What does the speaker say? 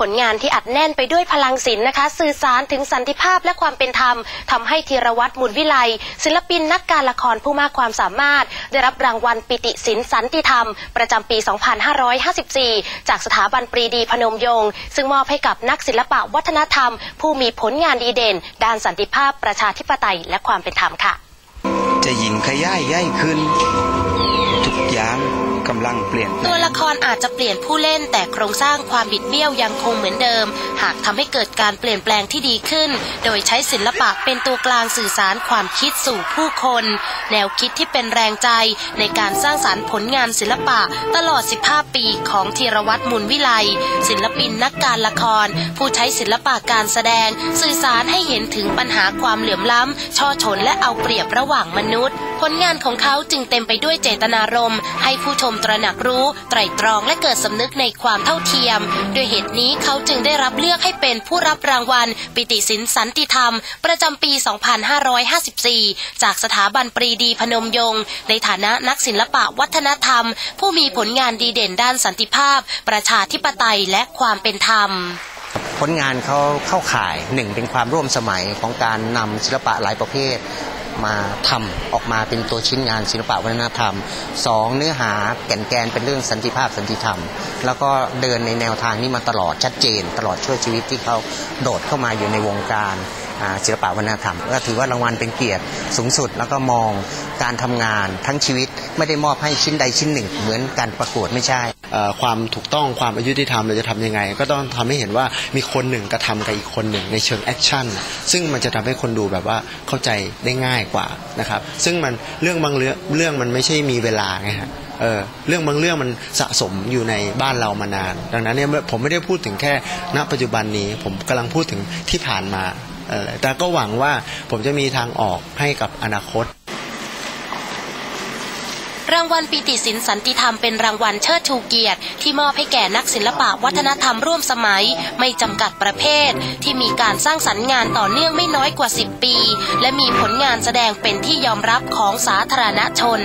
ผลงานที่อัดแน่นไปด้วยพลังศิลป์นะคะ สื่อสารถึงสันติภาพและความเป็นธรรมทำให้ธีรวัตรมุนวิไลศิลปินนักการละครผู้มากความสามารถ ได้รับรางวัลปิติศิลป์สันติธรรม ประจำปี 2554 จากสถาบันปรีดีพนมยงค์ซึ่งมอบให้กับนักศิลปะวัฒนธรรม ผู้มีผลงานดีเด่น ด้านสันติภาพประชาธิปไตยและความเป็นธรรมค่ะ จะยิ่งขยายใหญ่ขึ้น ทุกอย่าง กำลังเปลี่ยนตัวละครอาจจะเปลี่ยนผู้เล่นแต่โครงสร้างความบิดเบี้ยวยังคงเหมือนเดิม หากทำให้เกิดการเปลี่ยนแปลงที่ดีขึ้น โดยใช้ศิลปะเป็นตัวกลางสื่อสารความคิดสู่ผู้คน แนวคิดที่เป็นแรงใจในการสร้างสารรค์ผลงานศิลปะตลอด 15 ปีของธีรวัตรมุนวิไลศิลปินนักการละคร ผู้ใช้ศิลปะการแสดง สื่อสารให้เห็นถึงปัญหาความเหลื่อมล้ำช่อชนและเอาเปรียบระหว่างมนุษย์ ผลงานของเขาจึงเต็มไปด้วยเจตนารมณ์ ให้ผู้ชมตระหนักรู้ ไตร่ตรองและเกิดสำนึกในความเท่าเทียม ด้วยเหตุนี้เขาจึงได้รับเลือกให้เป็นผู้รับรางวัล ปิติสินสันติธรรม ประจำปี 2554 จากสถาบันปรีดีพนมยงค์ในฐานะนักศิลปะวัฒนธรรม ผู้มีผลงานดีเด่นด้านสันติภาพ ประชาธิปไตยและความเป็นธรรมผลงานเขาเข้าข่ายหนึ่งเป็นความร่วมสมัยของการนำศิลปะหลายประเภท มาทำออกมาเป็นตัวชิ้นงานศิลปะวัฒนธรรมสองเนื้อหาแก่นแกนเป็นเรื่องสันติภาพสันติธรรม แล้วก็เดินในแนวทางนี้มาตลอดชัดเจน ตลอดช่วงชีวิตที่เขาโดดเข้ามาอยู่ในวงการ ศิลปวัฒนธรรมก็ถือว่ารางวัลเป็นเกียรติสูงสุด แล้วก็มองการทำงานทั้งชีวิตไม่ได้มอบให้ชิ้นใดชิ้นหนึ่ง เหมือนการประกวดไม่ใช่ความถูกต้องความอายุที่ทำเราจะทำยังไง ก็ต้องทำให้เห็นว่ามีคนหนึ่งกระทำกับอีกคนหนึ่งในเชิงแอคชั่นซึ่งมันจะทำให้คนดูแบบว่าเข้าใจได้ง่ายกว่านะครับซึ่งมันเรื่องบางเรื่องเรื่องมันไม่ใช่มีเวลาไงฮะเออเรื่องบางเรื่องมันสะสมอยู่ในบ้านเรามานาน ดังนั้นเนี่ยผมไม่ได้พูดถึงแค่ณปัจจุบันนี้ผมกำลังพูดถึงที่ผ่านมา แต่ก็หวังว่าผมจะมีทางออกให้กับอนาคต รางวัลปิติสินสันติธรรมเป็นรางวัลเชิดชูเกียรติ ที่มอบให้แก่นักศิลปะวัฒนธรรมร่วมสมัย ไม่จำกัดประเภท ที่มีการสร้างสรรค์งานต่อเนื่องไม่น้อยกว่า 10 ปี และมีผลงานแสดงเป็นที่ยอมรับของสาธารณชน